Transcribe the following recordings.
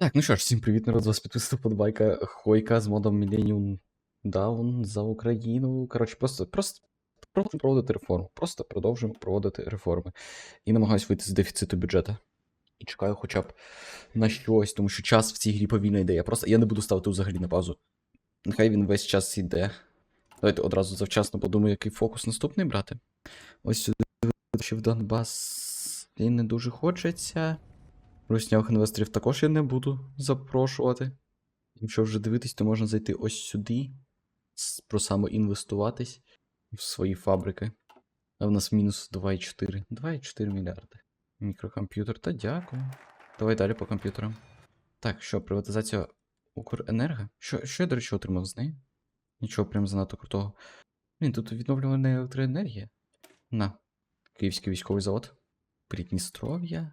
Так, ну що ж, всім привіт, народ, з вас підписана подбайка Хойка з модом Millennium Down за Україну. Коротше, просто, просто продовжуємо проводити реформу. Просто продовжуємо проводити реформи. І намагаюсь вийти з дефіциту бюджету. І чекаю хоча б на щось, тому що час в цій грі повільно йде. Я просто я не буду ставити взагалі на паузу. Нехай він весь час йде. Давайте одразу завчасно подумаю, який фокус наступний брати. Ось сюди ще в Донбас і не дуже хочеться. Руснявих інвесторів також я не буду запрошувати. Якщо вже дивитись, то можна зайти ось сюди, с- просамоінвестуватись в свої фабрики. А в нас мінус 2,4. 2,4 мільярди. Мікрокомп'ютер, та дякую. Давай далі по комп'ютерам. Так, що, приватизація Укренерго? Що, що я, до речі, отримав з неї? Нічого прям занадто крутого. Блін, тут відновлювана електроенергія. На. Київський військовий завод. Придністров'я.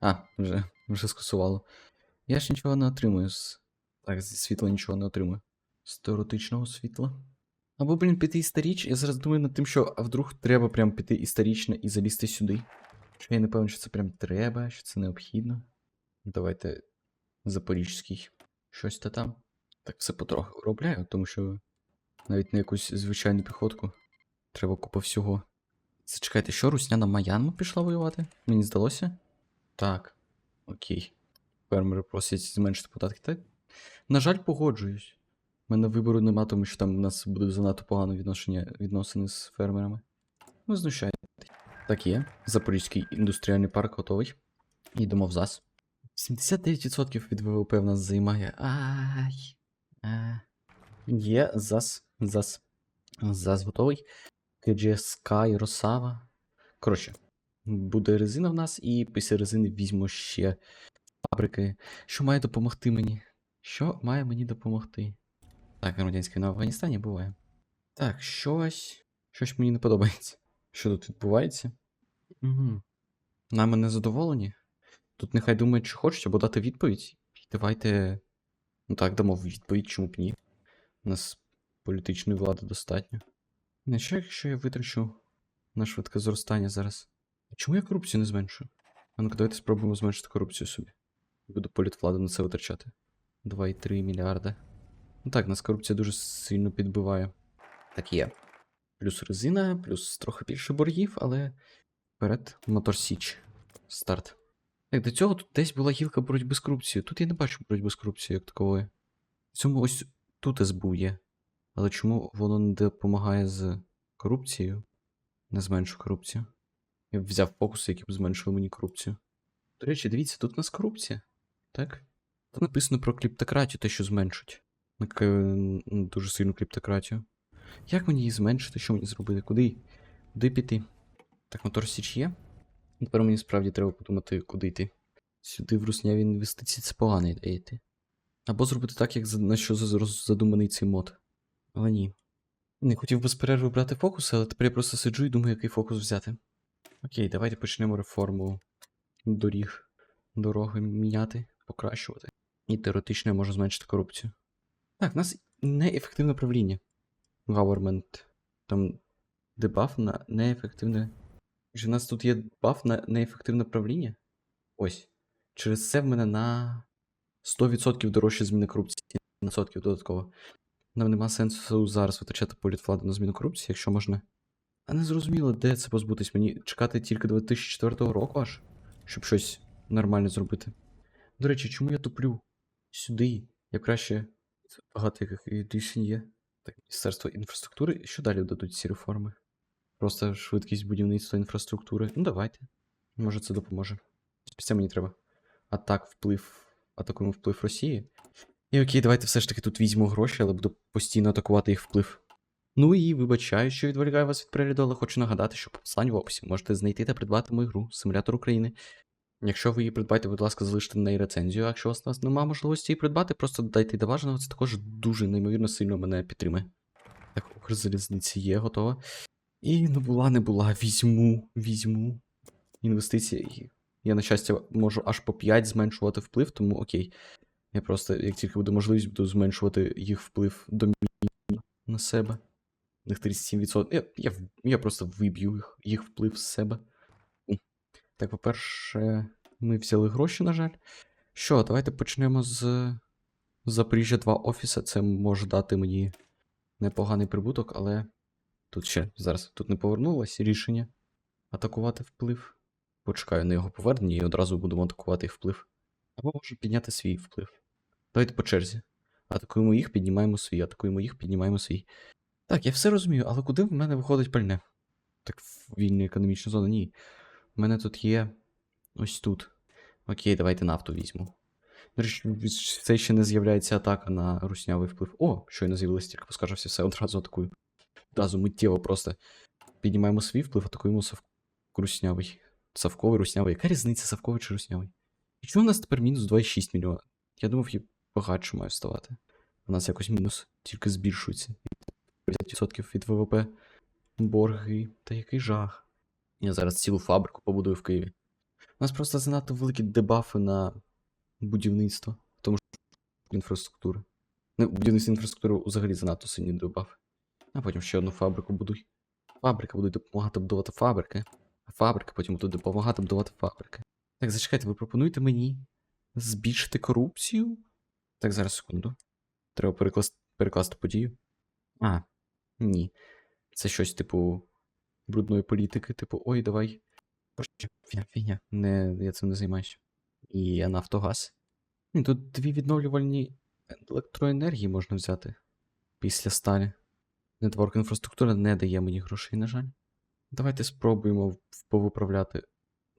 А, вже, вже скасувало. Я ж нічого не отримую з. Так, зі світла нічого не отримую. З теоретичного світла. Або, блін, піти історіч. Я зараз думаю над тим, що а вдруг треба прям піти історично і залізти сюди. Що я не певен, що це прям треба, що це необхідно. Давайте Запорізький. Щось то там. Так все потроху виробляю, тому що навіть на якусь звичайну піхотку треба купа всього. Зачекайте, що Русняна Маянма пішла воювати? Мені здалося? Так. Окей. Фермери просять зменшити податки. Та, на жаль, погоджуюсь. У мене вибору нема, тому що там у нас буде занадто погано відношення, відносини з фермерами. Ну, знущайтесь. Так є. Запорізький індустріальний парк готовий. Йдемо в ЗАЗ. 79% від ВВП в нас займає. Ай. А. Є ЗАЗ. ЗАЗ. ЗАЗ готовий. KG Sky, Росава. Коротше, буде резина в нас, і після резини візьму ще фабрики. Що має допомогти мені? Що має мені допомогти? Так, громадянська війна в Афганістані буває. Так, щось. Щось мені не подобається. Що тут відбувається? Угу. Нами не задоволені? Тут нехай думають, що хочуть, або дати відповідь. Давайте. Ну так, дамо відповідь, чому б ні. У нас політичної влади достатньо. Не що, якщо я витрачу на швидке зростання зараз? Чому я корупцію не зменшую? А ну-ка, давайте спробуємо зменшити корупцію собі. Буду політвладу на це витрачати. 2,3 мільярда. Ну так, нас корупція дуже сильно підбиває. Так є. Плюс резина, плюс трохи більше боргів, але вперед, мотор Січ. Старт. Так, до цього тут десь була гілка боротьби з корупцією. Тут я не бачу боротьби з корупцією як такової. В цьому ось тут СБУ є. Але чому воно не допомагає з корупцією? Не зменшу корупцію. Я б взяв фокуси, які б зменшили мені корупцію. До речі, дивіться, тут у нас корупція. Так? Тут написано про кліптократію, те, що м, Дуже сильну кліптократію. Як мені її зменшити? Що мені зробити? Куди? Куди піти? Так, мотор Січ є. Тепер мені справді треба подумати, куди йти. Сюди в русняві інвестиції це погана ідея йти. Або зробити так, як на що задуманий цей мод. Але ні. Не хотів без перерви брати фокуси, але тепер я просто сиджу і думаю, який фокус взяти. Окей, давайте почнемо реформу доріг. Дороги міняти, покращувати. І теоретично я можу зменшити корупцію. Так, в нас неефективне правління. Government. Там дебаф на неефективне. Чи в нас тут є баф на неефективне правління? Ось. Через це в мене на 100% дорожче зміни корупції. На 100% додатково. Нам нема сенсу зараз витрачати політвладу на зміну корупції, якщо можна. А не зрозуміло, де це позбутись. Мені чекати тільки 2004 року аж, щоб щось нормально зробити. До речі, чому я туплю сюди? Я краще. Багато яких рішень є. Так, Міністерство інфраструктури. Що далі дадуть ці реформи? Просто швидкість будівництва інфраструктури. Ну, давайте. Може, це допоможе. Після мені треба. Атак, вплив. Атакуємо вплив Росії. І окей, давайте все ж таки тут візьмемо гроші, але буду постійно атакувати їх вплив. Ну і вибачаю, що відволікаю вас від перегляду, але хочу нагадати, що по посиланню в описі можете знайти та придбати мою гру Симулятор України. Якщо ви її придбаєте, будь ласка, залиште на неї рецензію. Якщо у вас у вас немає можливості її придбати, просто додайте до бажаного, це також дуже неймовірно сильно мене підтримує. Так, Укрзалізниці є, готова. І не була, не була. Візьму, візьму. Інвестиції. Я, на щастя, можу аж по 5 зменшувати вплив, тому окей. Я просто, як тільки буде можливість, буду зменшувати їх вплив до на себе. Них 37%. Я, я, я просто виб'ю їх, їх вплив з себе. Так, по-перше, ми взяли гроші, на жаль. Що, давайте почнемо з Запоріжжя 2 офіса. Це може дати мені непоганий прибуток, але тут ще зараз тут не повернулося рішення атакувати вплив. Почекаю на його повернення і одразу будемо атакувати їх вплив. Або може підняти свій вплив. Давайте по черзі. Атакуємо їх, піднімаємо свій, атакуємо їх, піднімаємо свій. Так, я все розумію, але куди в мене виходить пальне? Так, в вільні економічна зона? Ні. У мене тут є ось тут. Окей, давайте нафту візьму. До речі, це ще не з'являється атака на руснявий вплив. О, щойно з'явилось тільки поскаржився, все одразу атакую. Одразу миттєво просто. Піднімаємо свій вплив, атакуємо сав... руснявий. Савковий, руснявий. Яка різниця савковий чи руснявий? І чому у нас тепер мінус 2,6 мільйона? Я думав, я багатше маю ставати. У нас якось мінус тільки збільшується. 50% від ВВП. Борги. Та який жах. Я зараз цілу фабрику побудую в Києві. У нас просто занадто великі дебафи на будівництво, тому ж інфраструктури. Ну, будівництво інфраструктури взагалі занадто сильні дебафи. А потім ще одну фабрику будуй. Фабрика буде допомагати будувати фабрики, а фабрика потім буде допомагати будувати фабрики. Так, зачекайте, ви пропонуєте мені збільшити корупцію? Так, зараз секунду. Треба перекласти, перекласти подію. А, ні. Це щось типу брудної політики, типу, ой, давай. Фігня, фігня. Не, я цим не займаюся. І Нафтогаз. Ні, тут дві відновлювальні електроенергії можна взяти після сталі. Нетворк інфраструктура не дає мені грошей, на жаль. Давайте спробуємо повиправляти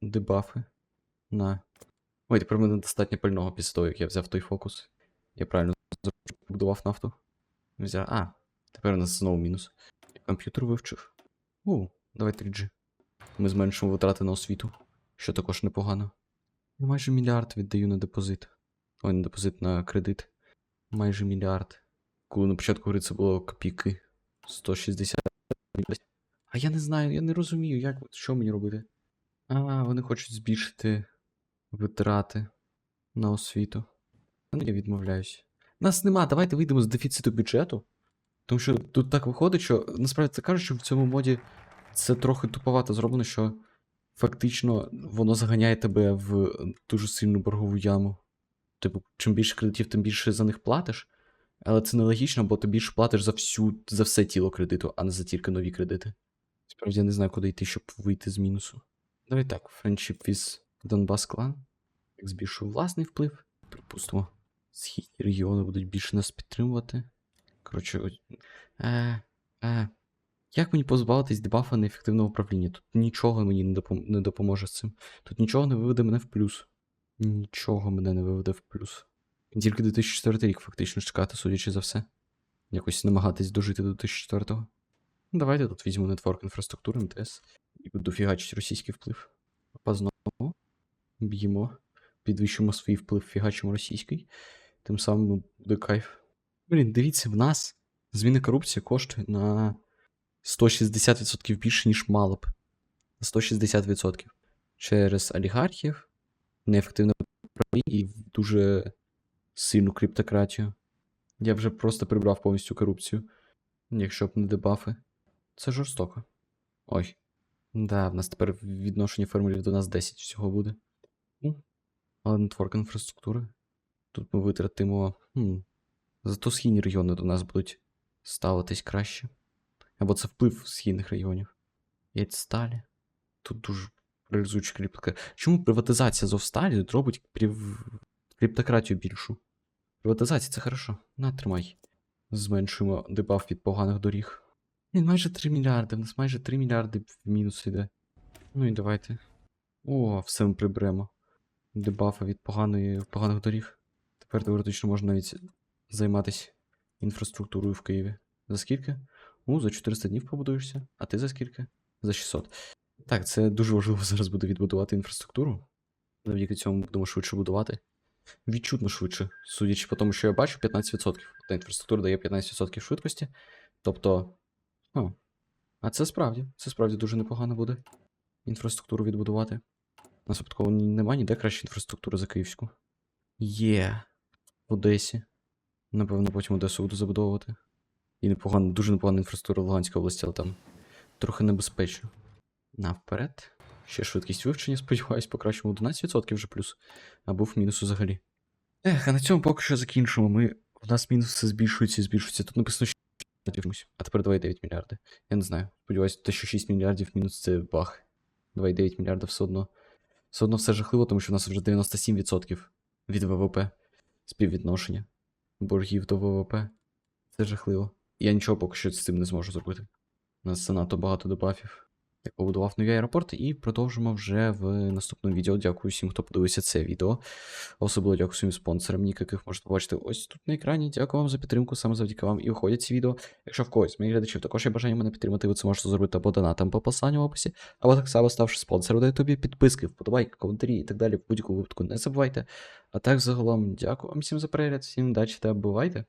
дебафи на. Ой, тепер мене достатньо пального після того, як я взяв той фокус. Я правильно побудував нафту. Взяв. А, тепер у нас знову мінус. Комп'ютер вивчив. У, давай 3G. Ми зменшимо витрати на освіту, що також непогано. Я майже мільярд віддаю на депозит. Ой, на депозит на кредит. Майже мільярд. Коли на початку гри це було копійки. 160. А я не знаю, я не розумію, як що мені робити. А, вони хочуть збільшити витрати на освіту. Ну, я відмовляюсь. Нас нема, давайте вийдемо з дефіциту бюджету. Тому що тут так виходить, що насправді це кажуть, що в цьому моді це трохи туповато зроблено, що фактично воно заганяє тебе в дуже сильну боргову яму. Типу, чим більше кредитів, тим більше за них платиш. Але це нелогічно, бо ти більше платиш за всю, за все тіло кредиту, а не за тільки нові кредити. Справді я не знаю, куди йти, щоб вийти з мінусу. Давай так, friendship with Donbass Clan. Як збільшую власний вплив. Припустимо, східні регіони будуть більше нас підтримувати. Коротше, е, е. Як мені позбавитись дебафа неефективного управління? Тут нічого мені не, допом... не допоможе з цим. Тут нічого не виведе мене в плюс. Нічого мене не виведе в плюс. Тільки 2004 рік фактично чекати, судячи за все. Якось намагатись дожити до 2004-го. Ну, Давайте тут візьму нетворк інфраструктури МТС і буду фігачити російський вплив. Опа. Б'ємо. Підвищимо свій вплив, фігачимо російський. Тим самим буде кайф. Блін, дивіться, в нас зміна корупції коштує на 160% більше, ніж мало б. На 160%. Через олігархів, неефективне управління і дуже сильну криптократію. Я вже просто прибрав повністю корупцію. Якщо б не дебафи. Це жорстоко. Ой. Да, в нас тепер відношення фермерів до нас 10 всього буде. Але нетворк інфраструктури. Тут ми витратимо. Хм, зато східні регіони до нас будуть ставитись краще. Або це вплив східних регіонів. Єдь сталі. Тут дуже реалізуючи криптока. Чому приватизація Зовсталі робить прив... криптократію більшу? Приватизація це хорошо. На, тримай. Зменшуємо дебаф від поганих доріг. Він майже 3 мільярди. В нас майже 3 мільярди в мінус йде. Ну і давайте. О, все ми приберемо. Дебафи від поганої, поганих доріг. Тепер теоретично можна навіть займатися інфраструктурою в Києві. За скільки? У, за 400 днів побудуєшся. А ти за скільки? За 600. Так, це дуже важливо зараз буде відбудувати інфраструктуру. Завдяки цьому будемо швидше будувати. Відчутно швидше, судячи по тому, що я бачу, 15%. Та інфраструктура дає 15% швидкості. Тобто. О, а це справді, це справді дуже непогано буде. Інфраструктуру відбудувати. У немає ніде краще інфраструктури за київську. Є. В Одесі. Напевно, потім Одесу буду забудовувати. І непогано, дуже непогана інфраструктура в Луганській області, але там трохи небезпечно. На вперед. Ще швидкість вивчення, сподіваюсь, покращимо 11% вже плюс. Або в мінус взагалі. Ех, а на цьому поки що закінчимо. Ми... У нас мінус все збільшується і збільшується. Тут написано, що. А тепер 2,9 мільярди. Я не знаю. Сподіваюся, те, що 6 мільярдів мінус це бах. 2,9 мільярда все одно. Все одно все жахливо, тому що у нас вже 97% від ВВП співвідношення боргів до ВВП. Це жахливо. Я нічого поки що з цим не зможу зробити. У нас занадто багато добафів. Я побудував нові аеропорти і продовжимо вже в наступному відео. Дякую всім, хто подивився це відео. Особливо дякую своїм спонсорам, яких можете побачити ось тут на екрані. Дякую вам за підтримку, саме завдяки вам і виходять ці відео. Якщо в когось моїх глядачів також є бажання мене підтримати, ви це можете зробити або донатом по посиланню в описі, або так само ставши спонсором на ютубі, підписки, вподобайки, коментарі і так далі. В будь-якому випадку не забувайте. А так загалом, дякую вам всім за перегляд, всім удачі та бувайте!